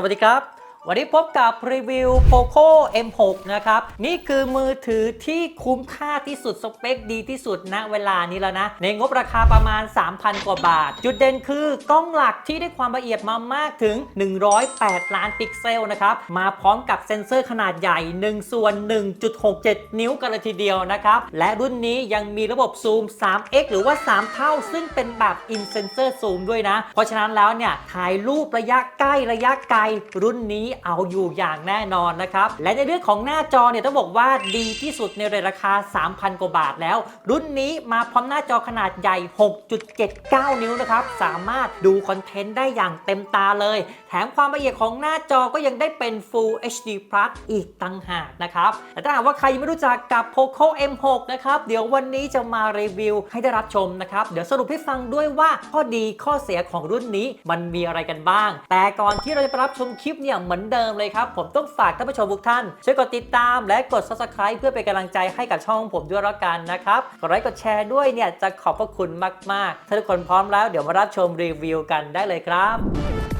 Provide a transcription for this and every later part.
สวัสดีครับ วันนี้พบกับรีวิว POCO M6 นะครับ นี่คือมือถือที่คุ้มค่าที่สุดสเปคดีที่สุดณเวลานี้แล้วนะ ในงบราคาประมาณ 3,000 กว่าบาท จุดเด่นคือกล้องหลักที่ได้ความละเอียดมามากถึง 108 ล้านพิกเซลนะครับ มาพร้อมกับเซ็นเซอร์ขนาดใหญ่ 1 ส่วน 1.67 นิ้วกันเลยทีเดียวนะครับ และรุ่นนี้ยังมีระบบซูม 3x หรือว่า 3 เท่า ซึ่งเป็นแบบ in sensor zoom ด้วยนะ เพราะฉะนั้นแล้วเนี่ยถ่ายรูประยะใกล้ระยะไกลรุ่นนี้เอาอยู่อย่างแน่นอนนะครับ และในเรื่องของหน้าจอเนี่ยต้องบอกว่าดีที่สุดในราคา 3,000 กว่าบาทแล้ว รุ่นนี้มาพร้อมหน้าจอขนาดใหญ่ 6.79 นิ้วนะครับ สามารถดูคอนเทนต์ได้อย่างเต็มตาเลย แถมความละเอียดของหน้าจอก็ยังได้เป็น Full HD Plus อีกตั้งหากนะครับแต่ถ้าหากว่าใครยังไม่รู้จักกับ Poco M6 นะครับเดี๋ยววันนี้จะมารีวิวให้ได้รับชมนะครับเดี๋ยวสรุปให้ฟังด้วยว่าข้อดีข้อเสียของรุ่นนี้มันมีอะไรกันบ้าง แต่ก่อนที่เราจะไปรับชมคลิปเนี่ยเหมือนเดิมเลยครับ ผมต้องฝากท่านผู้ชมทุกท่าน ช่วยกดติดตามและกด subscribe เพื่อเป็นกำลังใจให้กับช่องผมด้วยแล้วกันนะครับกดไลค์กดแชร์ด้วยเนี่ยจะขอบพระคุณมากๆ ถ้าทุกคนพร้อมแล้วเดี๋ยวมารับชมรีวิวกันได้เลยครับ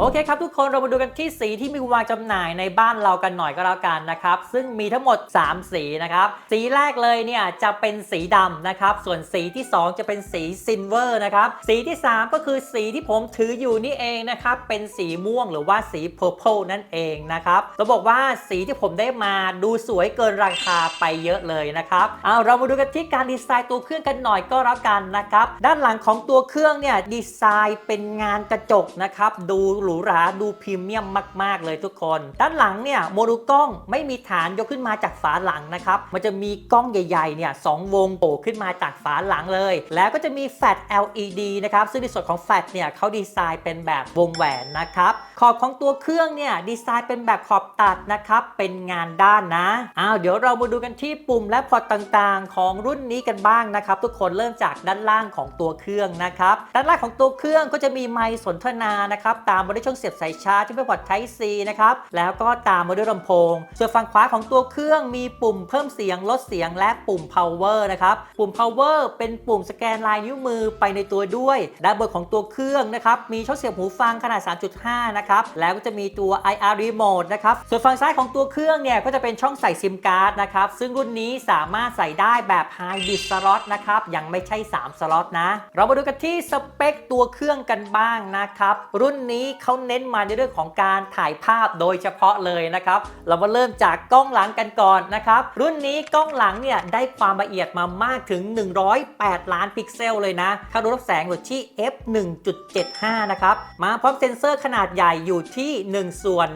โอเคครับทุกคนเรามาดูกันที่สีที่มีวางจำหน่ายในบ้านเรากันหน่อยก็แล้วกันนะครับซึ่งมีทั้งหมด 3 สีนะครับสีแรกเลยเนี่ยจะเป็นสีดำนะครับส่วนสีที่ 2 จะเป็นสีซิลเวอร์นะครับสีที่ 3 ก็คือสีที่ผมถืออยู่นี่เองนะครับเป็นสีม่วงหรือว่าสี purple นั่นเองนะครับเราบอกว่าสีที่ผมได้มาดูสวยเกินราคาไปเยอะเลยนะครับเอาเรามาดูกันที่การดีไซน์ตัวเครื่องกันหน่อยก็แล้วกันนะครับด้านหลังของตัวเครื่องเนี่ยดีไซน์เป็นงานกระจกนะครับดูหรูหราดูพรีเมียมมาก ๆ เลยทุกคน ด้านหลังเนี่ยโมดูลกล้องไม่มีฐานยกขึ้นมาจากฝาหลังนะครับ มันจะมีกล้องใหญ่ๆเนี่ยสองวงโผล่ขึ้นมาจากฝาหลังเลย แล้วก็จะมีแฟลช LED นะครับ ซึ่งในส่วนของแฟลชเนี่ยเขาดีไซน์เป็นแบบวงแหวนนะครับ ขอบของตัวเครื่องเนี่ยดีไซน์เป็นแบบขอบตัดนะครับ เป็นงานด้านนะ อ้าวเดี๋ยวเรามาดูกันที่ปุ่มและพอร์ตต่างๆ ของรุ่นนี้กันบ้างนะครับ ทุกคนเริ่มจากด้านล่างของตัวเครื่องนะครับ ด้านล่างของตัวเครื่องก็จะมีไมค์สนทนานะครับตามมาด้วยช่องเสียบสายชาร์จที่เป็นพอร์ต Type C นะครับ แล้วก็ตามมาด้วยลำโพง ส่วนฝั่งขวาของตัวเครื่องมีปุ่มเพิ่มเสียงลดเสียงและปุ่ม power นะครับ ปุ่ม power เป็นปุ่มสแกนลายนิ้วมือไปในตัวด้วยด้านบนของตัวเครื่องนะครับ มีช่องเสียบหูฟังขนาด 3.5 นะครับ แล้วก็จะมีตัว IR remote นะครับ ส่วนฝั่งซ้ายของตัวเครื่องเนี่ยก็จะเป็นช่องใส่ซิมการ์ดนะครับ ซึ่งรุ่นนี้สามารถใส่ได้แบบ hybrid slot นะครับ ยังไม่ใช่ 3 สล็อตนะ เรามาดูกันที่สเปคตัวเครื่องกันบ้างนะครับ รุ่นนี้เขาเน้นมาในเรื่องของการถ่ายภาพโดยเฉพาะเลยนะครับ เรามาเริ่มจากกล้องหลังกันก่อนนะครับ รุ่นนี้กล้องหลังเนี่ยได้ความละเอียดมามากถึง 108 ล้านพิกเซลเลยนะค่าดูรับแสงอยู่ที่ f 1.75 นะครับ มาพร้อมเซ็นเซอร์ขนาดใหญ่อยู่ที่ 1 ส่วน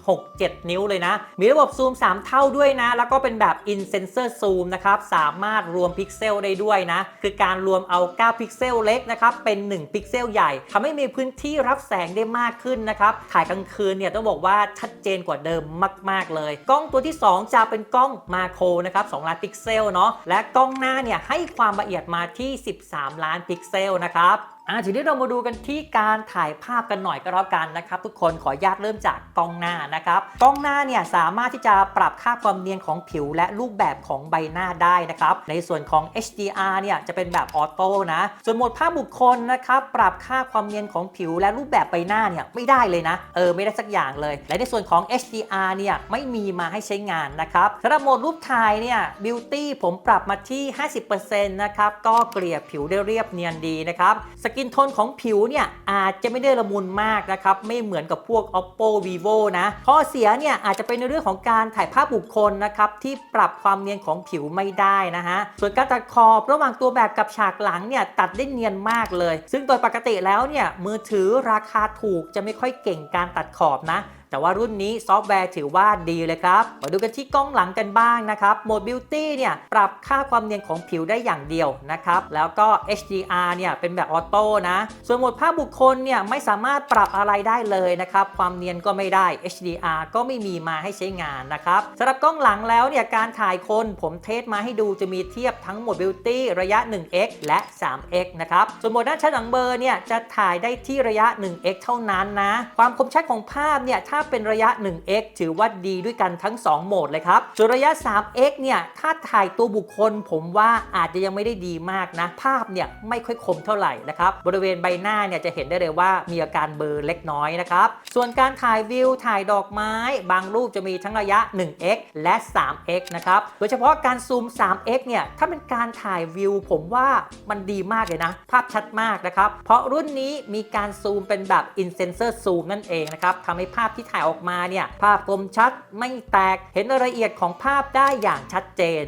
1.67 นิ้วเลยนะ มีระบบซูม 3 เท่าด้วยนะ แล้วก็เป็นแบบ in sensor zoom นะครับ สามารถรวมพิกเซลได้ด้วยนะ คือการรวมเอา 9 พิกเซลเล็กนะครับ เป็น 1 พิกเซลใหญ่ ทำให้มีพื้นที่รับแสงได้มากขึ้นนะครับ ถ่ายกลางคืนเนี่ยต้องบอกว่าชัดเจนกว่าเดิมมาก ๆ เลย กล้องตัวที่ 2 จะเป็นกล้องมาโครนะครับ2ล้านพิกเซลเนาะ และกล้องหน้าเนี่ยให้ความละเอียดมาที่ 13 ล้านพิกเซลนะครับ อะทีนี้เรามาดูกันที่การถ่ายภาพกันหน่อยก็แล้วกันนะครับ ทุกคนขออนุญาตเริ่มจากกล้องหน้านะครับกล้องหน้าเนี่ยสามารถที่จะปรับค่าความเนียนของผิวและรูปแบบของใบหน้าได้นะครับในส่วนของ HDR เนี่ยจะเป็นแบบออโต้นะส่วนโหมดภาพบุคคลนะครับปรับค่าความเนียนของผิวและรูปแบบใบหน้าเนี่ยไม่ได้เลยนะเออไม่ได้สักอย่างเลย และในส่วนของ HDR เนี่ยไม่มีมาให้ใช้งานนะครับสำหรับโหมดรูปถ่ายเนี่ย Beauty ผมปรับมาที่ 50%นะครับก็เกลี่ยผิวได้เรียบเนียนดีนะครับสกินโทนของผิวเนี่ยอาจจะไม่ได้ละมุนมากนะครับ ไม่เหมือนกับพวก oppo vivo นะ ข้อเสียเนี่ยอาจจะเป็นในเรื่องของการถ่ายภาพบุคคลนะครับที่ปรับความเนียนของผิวไม่ได้นะฮะ ส่วนการตัดขอบระหว่างตัวแบบกับฉากหลังเนี่ยตัดได้เนียนมากเลย ซึ่งโดยปกติแล้วเนี่ยมือถือราคาถูกจะไม่ค่อยเก่งการตัดขอบนะ แต่ว่ารุ่นนี้ซอฟต์แวร์ถือว่าดีเลยครับ มาดูกันที่กล้องหลังกันบ้างนะครับโหมด Beauty เนี่ยปรับค่าความเนียนของผิวได้อย่างเดียวนะครับแล้วก็ HDR เนี่ยเป็นแบบออโต้นะ ส่วนโหมดภาพบุคคลเนี่ยไม่สามารถปรับอะไรได้เลยนะครับความเนียนก็ไม่ได้ HDR ก็ไม่มีมาให้ใช้งานนะครับสำหรับกล้องหลังแล้วเนี่ยการถ่ายคนผมเทสมาให้ดูจะมีเทียบทั้งโหมด Beauty ระยะ 1x และ 3x นะครับส่วนโหมดด้านชัดหลังเบอร์เนี่ยจะถ่ายได้ที่ระยะ 1x เท่านั้นนะ ความคมชัดของภาพเนี่ยถ้าเป็นระยะ 1x ถือว่าดีด้วยกันทั้ง 2 โหมดเลยครับส่วนระยะ 3x เนี่ยถ้าถ่ายตัวบุคคล ผมว่าอาจจะยังไม่ได้ดีมากนะ ภาพเนี่ยไม่ค่อยคมเท่าไหร่นะครับบริเวณใบหน้าเนี่ยจะเห็นได้เลยว่ามีอาการเบลอเล็กน้อยนะครับส่วนการถ่ายวิวถ่ายดอกไม้ บางรูปจะมีทั้งระยะ 1x และ 3x นะครับโดยเฉพาะการซูม 3x เนี่ยถ้าเป็นการถ่ายวิว ผมว่ามันดีมากเลยนะ ภาพชัดมากนะครับ เพราะรุ่นนี้มีการซูมเป็นแบบ in sensor zoom นั่นเองนะครับทำให้ภาพที่ถ่ายออกมาเนี่ยภาพคมชัดไม่แตกเห็นรายละเอียดของภาพได้อย่างชัดเจน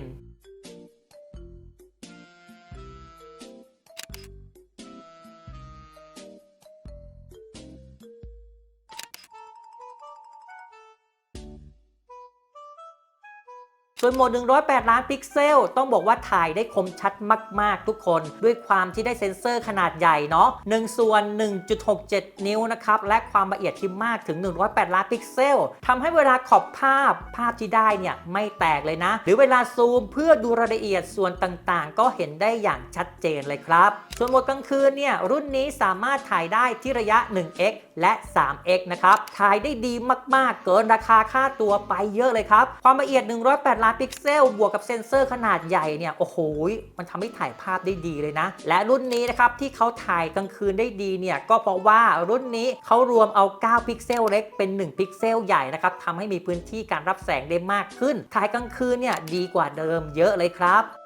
ส่วนโหมด 108 ล้านพิกเซล ต้องบอกว่าถ่ายได้คมชัดมาก ๆ ทุกคน ด้วยความที่ได้เซ็นเซอร์ขนาดใหญ่เนาะ1ส่วน 1.67 นิ้วนะครับ และความละเอียดที่มากถึง 108 ล้านพิกเซลทำให้เวลาขอบภาพภาพที่ได้เนี่ยไม่แตกเลยนะ หรือเวลาซูมเพื่อดูรายละเอียดส่วนต่างๆ ก็เห็นได้อย่างชัดเจนเลยครับ ส่วนโหมดกลางคืนเนี่ยรุ่นนี้สามารถถ่ายได้ที่ระยะ 1x และ 3x นะครับ ถ่ายได้ดีมากๆ เกินราคาค่าตัวไปเยอะเลยครับ ความละเอียด 108 ล้านพิกเซลบวกกับเซ็นเซอร์ขนาดใหญ่เนี่ยโอ้โหมันทำให้ถ่ายภาพได้ดีเลยนะ และรุ่นนี้นะครับที่เขาถ่ายกลางคืนได้ดีเนี่ยก็เพราะว่ารุ่นนี้เขารวมเอา 9 พิกเซลเล็กเป็น 1 พิกเซลใหญ่นะครับทำให้มีพื้นที่การรับแสงได้มากขึ้น ถ่ายกลางคืนเนี่ยดีกว่าเดิมเยอะเลยครับ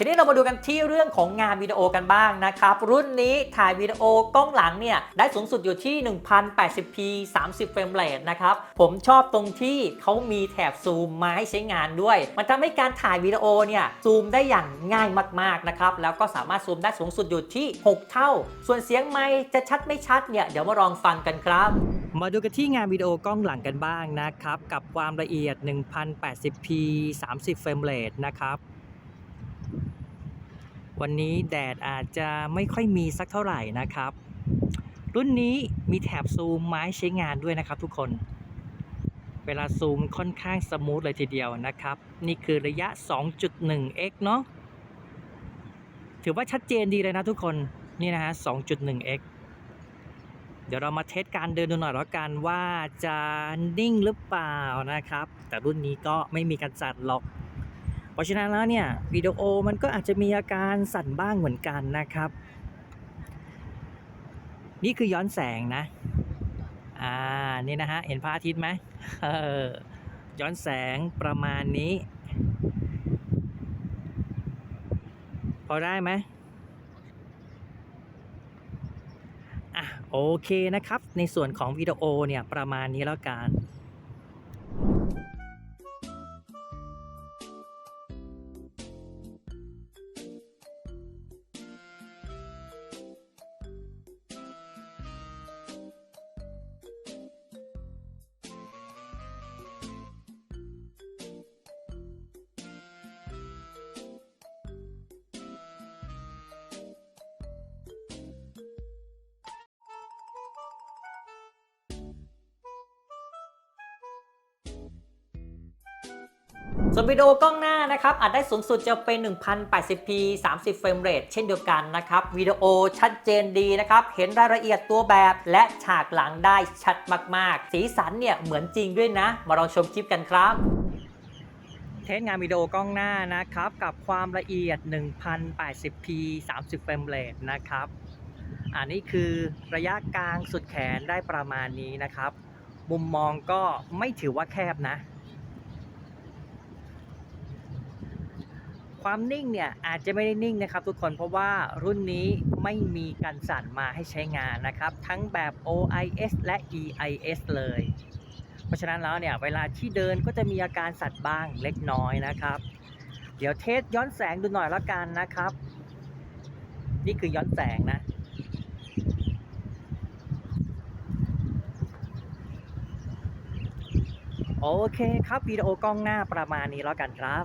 ทีนี้เรามาดูกันที่เรื่องของงานวิดีโอกันบ้างนะครับ รุ่นนี้ถ่ายวิดีโอกล้องหลังเนี่ยได้สูงสุดอยู่ที่ 1080p 30 เฟรมเรทนะครับ ผมชอบตรงที่เขามีแถบซูมมาให้ใช้งานด้วย มันทำให้การถ่ายวิดีโอเนี่ยซูมได้อย่างง่ายมากๆนะครับ แล้วก็สามารถซูมได้สูงสุดอยู่ที่ 6 เท่า ส่วนเสียงไมค์จะชัดไม่ชัดเนี่ยเดี๋ยวมาลองฟังกันครับมาดูกันที่งานวิดีโอกล้องหลังกันบ้างนะครับ กับความละเอียด 1080p 30 เฟรมเรทนะครับ วันนี้แดดอาจจะไม่ค่อยมีสักเท่าไหร่นะครับ รุ่นนี้มีแถบซูมไม้ใช้งานด้วยนะครับทุกคน เวลาซูมค่อนข้างสมูทเลยทีเดียวนะครับ นี่คือระยะ 2.1x เนาะถือว่าชัดเจนดีเลยนะทุกคน นี่นะฮะ 2.1x เดี๋ยวเรามาเทสการเดินดูหน่อยแล้วกันว่าจะนิ่งหรือเปล่านะครับ แต่รุ่นนี้ก็ไม่มีการจัดหรอก ราะฉะนั้นแล้วเนี่ยวิดีโอมันก็อาจจะมีอาการสั่นบ้างเหมือนกันนะครับ นี่คือย้อนแสงนะ อ่า นี่นะฮะ เห็นพระอาทิตย์ไหมเออย้อนแสงประมาณนี้ พอได้ไหมอะโอเคนะครับ ในส่วนของวิดีโอเนี่ยประมาณนี้แล้วกัน ส่วนวิดีโอกล้องหน้านะครับอาจได้สูงสุดจะเป็น 1080p 30 เฟรมเรทเช่นเดียวกันนะครับวิดีโอชัดเจนดีนะครับ เห็นรายละเอียดตัวแบบและฉากหลังได้ชัดมาก ๆ สีสันเนี่ยเหมือนจริงด้วยนะ มาลองชมคลิปกันครับเทสงานวิดีโอกล้องหน้านะครับ กับความละเอียด 1080p 30 เฟรมเรทนะครับ อันนี้คือระยะกลางสุดแขนได้ประมาณนี้นะครับ มุมมองก็ไม่ถือว่าแคบนะ ความนิ่งเนี่ยอาจจะไม่ได้นิ่งนะครับทุกคนเพราะว่ารุ่นนี้ไม่มีการสั่นมาให้ใช้งานนะครับ ทั้งแบบ OIS และ EIS เลย เพราะฉะนั้นแล้วเนี่ยเวลาที่เดินก็จะมีอาการสั่นบ้างเล็กน้อยนะครับ เดี๋ยวเทสย้อนแสงดูหน่อยแล้วกันนะครับ นี่คือย้อนแสงนะโอเคครับวิดีโอกล้องหน้าประมาณนี้แล้วกันครับ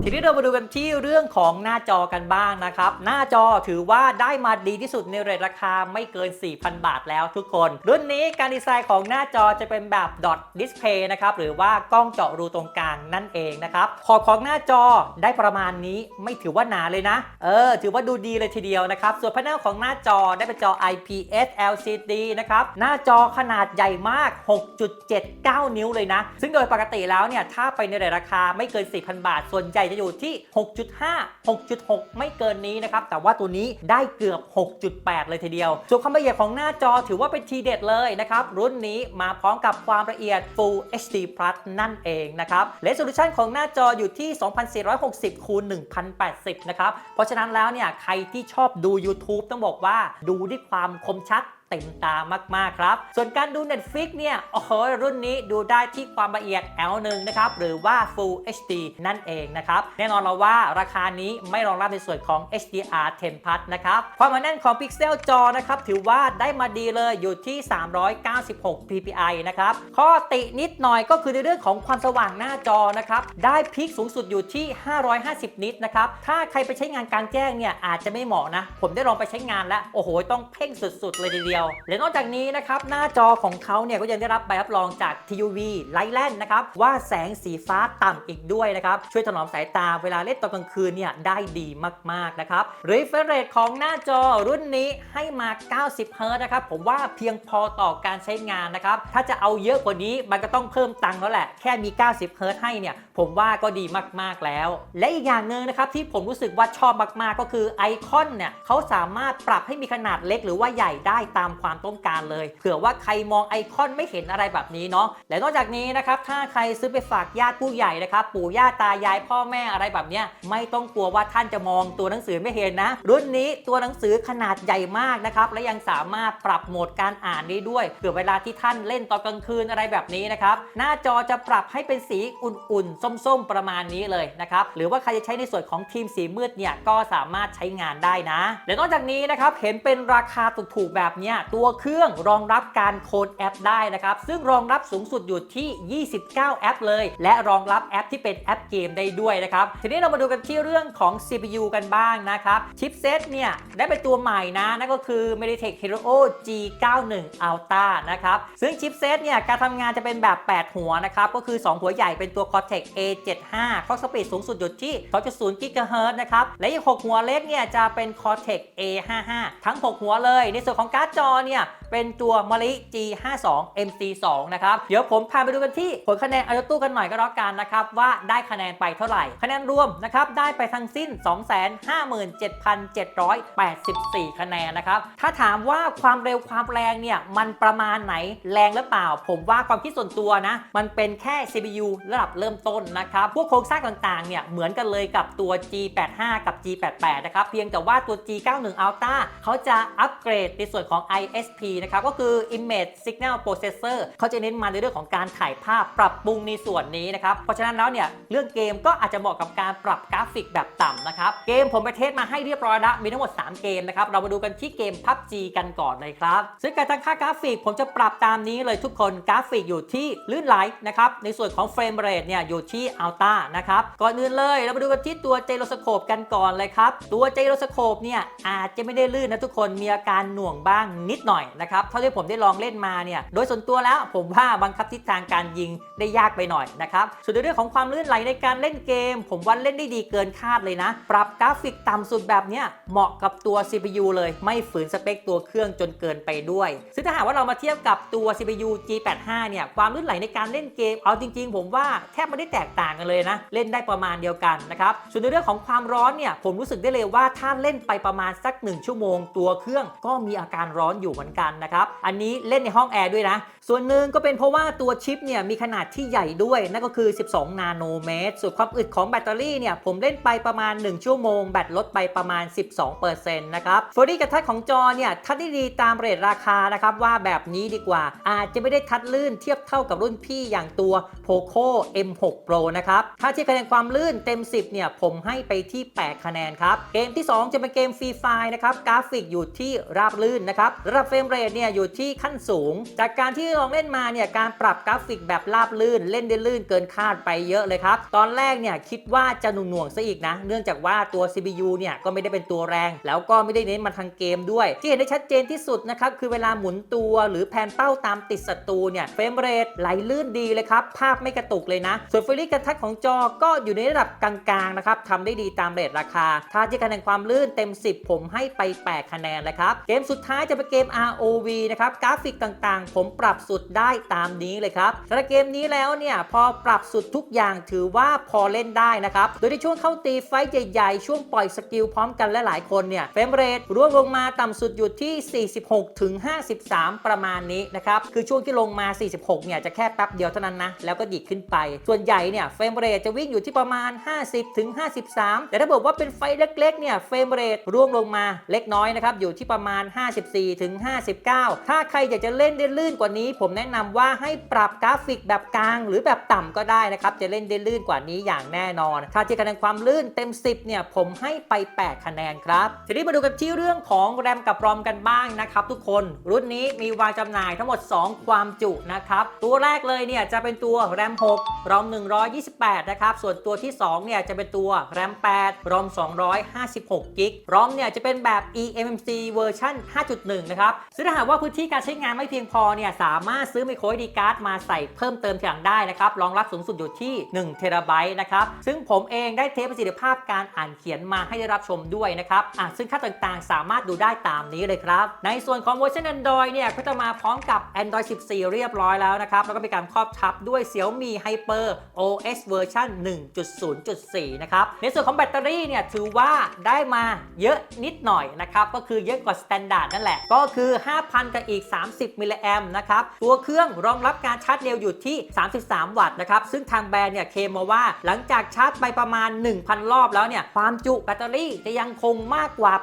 ทีนี้เรามาดูกันที่เรื่องของหน้าจอกันบ้างนะครับ หน้าจอถือว่าได้มาดีที่สุดในเรทราคาไม่เกิน 4,000 บาทแล้วทุกคน รุ่นนี้การดีไซน์ของหน้าจอจะเป็นแบบ dot display นะครับหรือว่ากล้องเจาะรูตรงกลางนั่นเองนะครับขอบของหน้าจอได้ประมาณนี้ไม่ถือว่าหนาเลยนะ เออ ถือว่าดูดีเลยทีเดียวนะครับ ส่วนพานัลของหน้าจอได้เป็นจอ IPS LCD นะครับหน้าจอขนาดใหญ่มาก 6.79 นิ้วเลยนะ ซึ่งโดยปกติแล้วเนี่ยถ้าไปในเรทราคาไม่เกิน 4,000 บาทส่วนใหญ่จะอยู่ที่ 6.5 6.6 ไม่เกินนี้นะครับ แต่ว่าตัวนี้ได้เกือบ 6.8 เลยทีเดียว ส่วนความละเอียดของหน้าจอถือว่าเป็นทีเด็ดเลยนะครับ รุ่นนี้มาพร้อมกับความละเอียด Full HD Plus นั่นเองนะครับ Resolution ของหน้าจออยู่ที่ 2460คูณ1080 นะครับ เพราะฉะนั้นแล้วเนี่ยใครที่ชอบดู YouTube ต้องบอกว่าดูด้วยความคมชัด เต็มตามากๆครับ ส่วนการดู Netflix เนี่ย โอ้โห รุ่นนี้ดูได้ที่ความละเอียด L1 นะครับ หรือว่า Full HD นั่นเองนะครับ แน่นอนเราว่าราคานี้ไม่รองรับในส่วนของ HDR 10 Plus นะครับ ความหนาแน่นของพิกเซลจอนะครับ ถือว่าได้มาดีเลยอยู่ที่ 396 ppi นะครับ ข้อตินิดหน่อยก็คือในเรื่องของความสว่างหน้าจอนะครับ ได้พีคสูงสุดอยู่ที่ 550 นิตนะครับ ถ้าใครไปใช้งานกลางแจ้งเนี่ยอาจจะไม่เหมาะนะ ผมได้ลองไปใช้งานแล้ว โอ้โห ต้องเพ่งสุดๆเลยทีเดียวและนอกจากนี้นะครับหน้าจอของเขาเนี่ยก็ยังได้รับใบรับรองจาก TUV ไลท์แลนนะครับว่าแสงสีฟ้าต่ำอีกด้วยนะครับช่วยถนอมสายตาเวลาเล่นตอนกลางคืนเนี่ยได้ดีมากๆนะครับ refresh rate ของหน้าจอรุ่นนี้ให้มา 90 Hz นะครับผมว่าเพียงพอต่อการใช้งานนะครับถ้าจะเอาเยอะกว่านี้มันก็ต้องเพิ่มตังค์แล้วแหละแค่มี 90 Hz ให้เนี่ยผมว่าก็ดีมากๆแล้ว และอีกอย่างหนึ่งนะครับที่ผมรู้สึกว่าชอบมากๆก็คือไอคอนเนี่ยเขาสามารถปรับให้มีขนาดเล็กหรือว่าใหญ่ได้ตามความต้องการเลย เผื่อว่าใครมองไอคอนไม่เห็นอะไรแบบนี้เนาะและนอกจากนี้นะครับถ้าใครซื้อไปฝากญาติผู้ใหญ่นะครับปู่ย่าตายายพ่อแม่อะไรแบบเนี้ยไม่ต้องกลัวว่าท่านจะมองตัวหนังสือไม่เห็นนะ รุ่นนี้ตัวหนังสือขนาดใหญ่มากนะครับและยังสามารถปรับโหมดการอ่านได้ด้วยเผื่อเวลาที่ท่านเล่นตอนกลางคืนอะไรแบบนี้นะครับหน้าจอจะปรับให้เป็นสีอุ่นๆ ส้มๆ ประมาณนี้เลยนะครับหรือว่าใครจะใช้ในส่วนของทีมสีมืดเนี่ยก็สามารถใช้งานได้นะและนอกจากนี้นะครับเห็นเป็นราคาถูกๆแบบเนี้ยตัวเครื่องรองรับการโคดแอปได้นะครับ ซึ่งรองรับสูงสุดอยู่ที่ 29 แอปเลย และรองรับแอปที่เป็นแอปเกมได้ด้วยนะครับ ทีนี้เรามาดูกันที่เรื่องของ CPU กันบ้างนะครับ ชิปเซตเนี่ย ได้เป็นตัวใหม่นะ นั่นก็คือ Mediatek Helio G91 Ultra นะครับ ซึ่งชิปเซตเนี่ย การทำงานจะเป็นแบบ 8 หัวนะครับ ก็คือ 2 หัวใหญ่เป็นตัว Cortex A75 คล็อกสปีดสูงสุดอยู่ที่2.0 GHz นะครับ และอีก 6 หัวเล็กเนี่ยจะเป็น Cortex A55 ทั้ง 6 หัวเลย ในส่วนของการ์ดจอเนี่ย เป็นตัวม a ริ G52 MC2 นะครับ เดี๋ยวผมพาไปดูกันที่ผลคะแนนอัลตู้กันหน่อยก็แล้วกันนะครับ ว่าได้คะแนนไปเท่าไหร่ คะแนนรวมนะครับ ได้ไปทั้งสิ้น 257,784 คะแนนนะครับ ถ้าถามว่าความเร็วความแรงเนี่ย มันประมาณไหนแรงหรือเปล่า ผมว่าความคิดส่วนตัวนะ มันเป็นแค่ CPU ระดับเริ่มต้นนะครับ พวกโครงสร้างต่างๆ เนี่ยเหมือนกันเลยกับตัว G85 กับ G88 นะครับ เพียงแต่ว่าตัว G91 Ultra เขาจะอัปเกรดในส่วนของ ISP นะครับก็คือ Image Signal Processor เขาจะเน้นมาในเรื่องของการถ่ายภาพปรับปรุงในส่วนนี้นะครับ เพราะฉะนั้นแล้วเนี่ยเรื่องเกมก็อาจจะเหมาะกับการปรับกราฟิกแบบต่ำนะครับ เกมผมไปเทสมาให้เรียบร้อยแล้ว มีทั้งหมด 3 เกมนะครับ เรามาดูกันที่เกม PUBG กันก่อนเลยครับ ซึ่งการตั้งค่ากราฟิกผมจะปรับตามนี้เลยทุกคนกราฟิกอยู่ที่ลื่นไหลนะครับในส่วนของเฟรมเรทเนี่ยอยู่ที่อัลต้านะครับก่อนอื่นเลยเรามาดูกันที่ตัวเจโรสโคปกันก่อนเลยครับตัวเจโรสโคปเนี่ยอาจจะไม่ได้ลื่นนะทุกคนมีอาการหน่วงบ้างนิดหน่อยนะครับครับเท่าที่ผมได้ลองเล่นมาเนี่ยโดยส่วนตัวแล้วผมว่าบังคับทิศทางการยิง ได้ยากไปหน่อยนะครับ ส่วนในเรื่องของความลื่นไหลในการเล่นเกม ผมว่าเล่นได้ดีเกินคาดเลยนะ ปรับกราฟิกต่ำสุดแบบเนี้ยเหมาะกับตัว CPU เลย ไม่ฝืนสเปคตัวเครื่องจนเกินไปด้วย ซึ่งถ้าหากว่าเรามาเทียบกับตัว CPU G85 เนี่ย ความลื่นไหลในการเล่นเกม เอาจริง ๆ ผมว่าแทบไม่ได้แตกต่างกันเลยนะ เล่นได้ประมาณเดียวกันนะครับ ส่วนในเรื่องของความร้อนเนี่ย ผมรู้สึกได้เลยว่าถ้าเล่นไปประมาณสัก 1 ชั่วโมง ตัวเครื่องก็มีอาการร้อนอยู่เหมือนกันนะครับ อันนี้เล่นในห้องแอร์ด้วยนะ ส่วนหนึ่งก็เป็นเพราะว่าตัวชิปเนี่ยมีขนาดที่ใหญ่ด้วย นั่นก็คือ 12 นาโนเมตร ส่วนความอึดของแบตเตอรี่เนี่ย ผมเล่นไปประมาณ 1 ชั่วโมง แบตลดไปประมาณ 12%นะครับฟอดี้กระทัดของจอเนี่ยทัดได้ดีตามเรทราคานะครับ ว่าแบบนี้ดีกว่า อาจจะไม่ได้ทัดลื่นเทียบเท่ากับรุ่นพี่อย่างตัว Poco M6 Pro นะครับ ถ้าเทียบคะแนนความลื่นเต็ม 10 เนี่ย ผมให้ไปที่ 8 คะแนนครับ เกมที่ 2 จะเป็นเกมฟรีไฟนะครับ กราฟิกอยู่ที่ราบลื่นนะครับระดับเฟรมเรทเนี่ยอยู่ที่ขั้นสูง จากการที่ลองเล่นมาเนี่ยการปรับกราฟิกแบบราบลื่นเล่นได้ลื่นเกินคาดไปเยอะเลยครับ ตอนแรกเนี่ยคิดว่าจะหน่วงๆซะอีกนะ เนื่องจากว่าตัว CPU เนี่ยก็ไม่ได้เป็นตัวแรง แล้วก็ไม่ได้เน้นมาทางเกมด้วย ที่เห็นได้ชัดเจนที่สุดนะครับคือเวลาหมุนตัวหรือแผนเป้าตามติดศัตรูเนี่ยเฟรมเรทไหลลื่นดีเลยครับ ภาพไม่กระตุกเลยนะ ส่วนฟิลิกระทัดของจอก็อยู่ในระดับกลางๆนะครับทำได้ดีตามเรทราคา ถ้าที่คะแนนความลื่นเต็ม 10 ผมให้ไป 8 คะแนนเลยครับ เกมสุดท้ายจะเป็นเกม ROV นะครับกราฟิกต่างๆ ผมปรับสุดได้ตามนี้เลยครับสำหรับเกมนี้แล้วเนี่ยพอปรับสุดทุกอย่างถือว่าพอเล่นได้นะครับ โดยในช่วงเข้าตีไฟใหญ่ๆ ช่วงปล่อยสกิลพร้อมกันและหลายคนเนี่ยเฟรมเรทร่วงลงมาต่ำสุดอยู่ที่ 46ถึง53 ประมาณนี้นะครับ คือช่วงที่ลงมา 46 เนี่ยจะแค่แป๊บเดียวเท่านั้นนะ แล้วก็ดีดขึ้นไป ส่วนใหญ่เนี่ยเฟรมเรทจะวิ่งอยู่ที่ประมาณ 50ถึง53 แต่ถ้าบอกว่าเป็นไฟเล็กๆ เนี่ยเฟรมเรทร่วงลงมาเล็กน้อยนะครับ อยู่ที่ประมาณ 54ถึง59 ถ้าใครอยากจะเล่นได้ลื่นกว่านี้ ผมแนะนำว่าให้ปรับกราฟิกแบบกลางหรือแบบต่ำก็ได้นะครับ จะเล่นได้ลื่นกว่านี้อย่างแน่นอน ถ้าที่คะแนนความลื่นเต็ม 10เนี่ยผมให้ไป 8 คะแนนครับทีนี้มาดูกันที่เรื่องของแรมกับรอมกันบ้างนะครับทุกคนรุ่นนี้มีวางจำหน่ายทั้งหมด 2 ความจุนะครับตัวแรกเลยเนี่ยจะเป็นตัวแรม6รอม128นะครับส่วนตัวที่2เนี่ยจะเป็นตัวแรม8รอม256กิกรอมเนี่ยจะเป็นแบบ eMMC เวอร์ชัน5.1 นะครับซึ่งถ้าหากว่าพื้นที่การใช้งานไม่เพียงพอเนี่ยสามารถซื้อไมโคร SD card มาใส่เพิ่มเติมทีหลังได้นะครับ รองรับสูงสุดอยู่ที่1เทราไบต์นะครับ ซึ่งผมเองได้เทสประสิทธิภาพการอ่านเขียนมาให้ได้รับชมด้วยนะครับอะซึ่งค่าต่างๆ สามารถดูได้ตามนี้เลยครับ ในส่วนของเวอร์ชัน Android เนี่ยก็จะมาพร้อมกับ Android 14 เรียบร้อยแล้วนะครับ แล้วก็มีการครอบทับด้วย Xiaomi Hyper OS เวอร์ชัน1.0.4 นะครับ ในส่วนของแบตเตอรี่เนี่ยถือว่าได้มาเยอะนิดหน่อยนะครับ ก็คือเยอะกว่า Standard นั่นแหละ ก็คือ 5,000 กับอีก 30 มิลลิแอมนะครับ ตัวเครื่องรองรับการชาร์จเร็วอยู่ที่33 วัตต์นะครับ ซึ่งทางแบรนด์เนี่ยเคมมาว่าหลังจากชาร์จไปประมาณ 1,000 รอบแล้วเนี่ยความจุแบตเตอรี่จะยังคงมากกว่า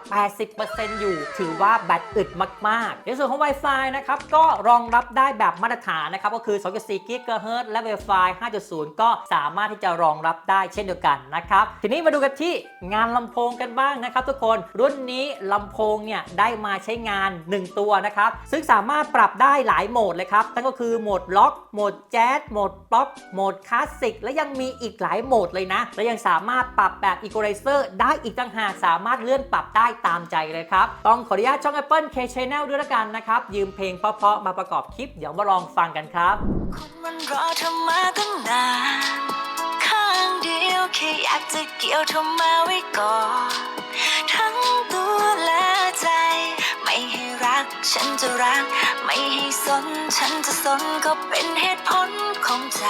80%อยู่ ถือว่าแบตอึดมากๆ ในส่วนของ Wi-Fi นะครับก็รองรับได้แบบมาตรฐานนะครับก็คือ 2.4 GHz และ Wi-Fi 5.0 ก็สามารถที่จะรองรับได้เช่นเดียวกันนะครับ ทีนี้มาดูกันที่งานลำโพงกันบ้างนะครับทุกคนรุ่นนี้ลำโพงเนี่ยได้มาใช้งาน 1 ตัวนะครับ ซึ่งสามารถปรับได้หลายโหมดเลยครับนั่นก็คือโหมดล็อกโหมดแจ๊สโหมดป๊อปโหมดคลาสสิกและยังมีอีกหลายโหมดเลยนะ และยังสามารถปรับแบบอีโคไลเซอร์ได้อีกต่างหากสามารถเลื่อนปรับได้ตามใจเลยครับ ต้องขออนุญาตช่อง Apple K Channel ด้วยละกันนะครับ ยืมเพลงเพราะๆมาประกอบคลิปเดี๋ยวมาลองฟังกันครับคนมันรอเธอมาตั้งนานข้างเดียวแค่อยากจะเกี่ยวเธอมาไว้ก่อนทั้งตัวและใจ ไม่ให้รัก ฉันจะรัก ไม่ให้สน ฉันจะสนก็เป็นเหตุผลของใจ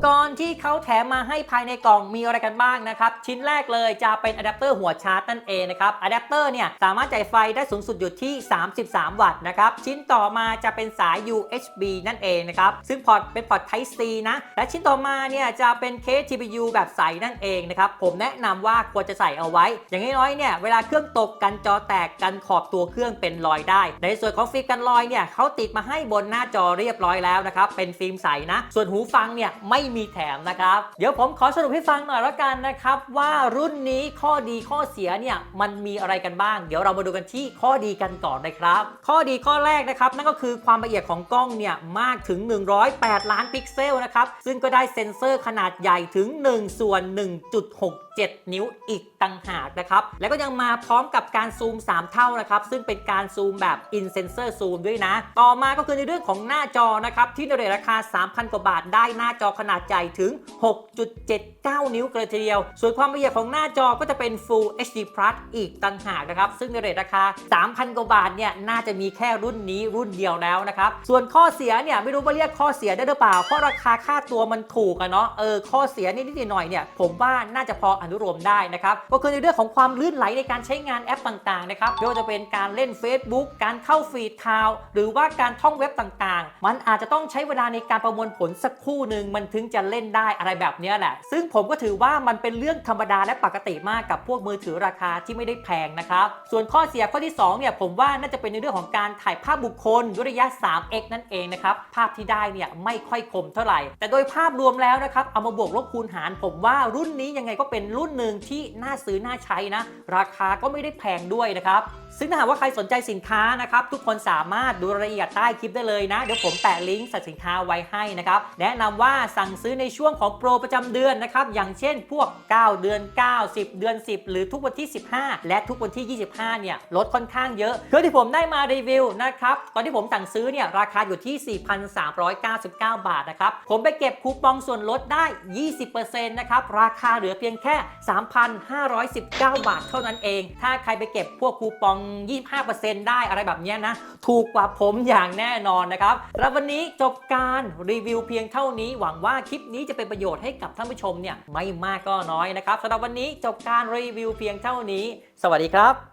อุปกรณ์ ที่เขาแถมมาให้ภายในกล่องมีอะไรกันบ้างนะครับ ชิ้นแรกเลยจะเป็นอะแดปเตอร์หัวชาร์จนั่นเองนะครับอะแดปเตอร์เนี่ยสามารถจ่ายไฟได้สูงสุดอยู่ที่ 33 วัตต์นะครับ ชิ้นต่อมาจะเป็นสาย USB นั่นเองนะครับ ซึ่งพอร์ตเป็นพอร์ต Type C นะ และชิ้นต่อมาเนี่ยจะเป็นเคส TPU แบบใสนั่นเองนะครับ ผมแนะนำว่าควรจะใส่เอาไว้ อย่างน้อยๆเนี่ยเวลาเครื่องตกกันจอแตกกันขอบตัวเครื่องเป็นรอยได้ ในส่วนของฟิล์มกันรอยเนี่ยเขาติดมาให้บนหน้าจอเรียบร้อยแล้วนะครับเป็นฟิล์มใสนะ ส่วนหูฟังเนี่ยไม่มีแถมนะครับ เดี๋ยวผมขอสรุปให้ฟังหน่อยละกันนะครับ ว่ารุ่นนี้ข้อดีข้อเสียเนี่ยมันมีอะไรกันบ้าง เดี๋ยวเรามาดูกันที่ข้อดีกันก่อนนะครับ ข้อดีข้อแรกนะครับ นั่นก็คือความละเอียดของกล้องเนี่ยมากถึง 108 ล้านพิกเซลนะครับซึ่งก็ได้เซ็นเซอร์ขนาดใหญ่ถึง1ส่วน 7 นิ้วอีกต่างหากนะครับ แล้วก็ยังมาพร้อมกับการซูม 3 เท่านะครับ ซึ่งเป็นการซูมแบบ in sensor zoom ด้วยนะ ต่อมาก็คือในเรื่องของหน้าจอนะครับ ที่ในเรทราคา 3,000 กว่าบาทได้หน้าจอขนาดใหญ่ถึง 6.79 นิ้วกันเทีเดียว ส่วนความละเอียดของหน้าจอก็จะเป็น Full HD Plus อีกต่างหากนะครับ ซึ่งในเรทราคา 3,000 กว่าบาทเนี่ยน่าจะมีแค่รุ่นนี้รุ่นเดียวแล้วนะครับส่วนข้อเสียเนี่ยไม่รู้ว่าเรียกข้อเสียได้หรือเปล่าเพราะราคาค่าตัวมันถูกอะเนาะเออข้อเสียนิดๆหน่อยเนี่ยผมว่าน่าจะพออนุโลมได้นะครับก็คือในเรื่องของความลื่นไหลในการใช้งานแอปต่างๆนะครับไม่ว่าจะเป็นการเล่น Facebook การเข้าฟีดข่าวหรือว่าการท่องเว็บต่างๆ มันอาจจะต้องใช้เวลาในการประมวลผลสักครู่หนึ่งมันถึงจะเล่นได้อะไรแบบเนี้ยแหละ ซึ่งผมก็ถือว่ามันเป็นเรื่องธรรมดาและปกติมากกับพวกมือถือราคาที่ไม่ได้แพงนะครับ ส่วนข้อเสียข้อที่2เนี่ยผมว่าน่าจะเป็นในเรื่องของการถ่ายภาพบุคคลด้วยระยะ 3x นั่นเองนะครับ ภาพที่ได้เนี่ยไม่ค่อยคมเท่าไหร่ แต่โดยภาพรวมแล้วนะครับ เอามาบวกลบคูณหารผมว่ารุ่นนี้ยังไงก็เป็นรุ่นหนึ่งที่น่าซื้อน่าใช้นะ ราคาก็ไม่ได้แพงด้วยนะครับ ซึ่งถ้าหากว่าใครสนใจสินค้านะครับ ทุกคนสามารถดูรายละเอียดใต้คลิปได้เลยนะ เดี๋ยวผมแปะลิงก์ใส่สินค้าไว้ให้นะครับ แนะนำว่าสั่งซื้อในช่วงของโปรประจำเดือนนะครับ อย่างเช่นพวก 9 เดือน 9 10 เดือน 10 หรือทุกวันที่ 15 และทุกวันที่ 25 เนี่ยลดค่อนข้างเยอะคือที่ผมได้มารีวิวนะครับตอนที่ผมสั่งซื้อเนี่ยราคาอยู่ที่ 4,399 บาทนะครับผมไปเก็บคูปองส่วนลดได้ 20%นะครับราคาเหลือเพียงแค่3,519 บาทเท่านั้นเอง ถ้าใครไปเก็บพวกคูปอง 25%ได้อะไรแบบนี้นะ ถูกกว่าผมอย่างแน่นอนนะครับ แล้ววันนี้จบการรีวิวเพียงเท่านี้ หวังว่าคลิปนี้จะเป็นประโยชน์ให้กับท่านผู้ชมเนี่ยไม่มากก็น้อยนะครับสำหรับวันนี้จบการรีวิวเพียงเท่านี้ สวัสดีครับ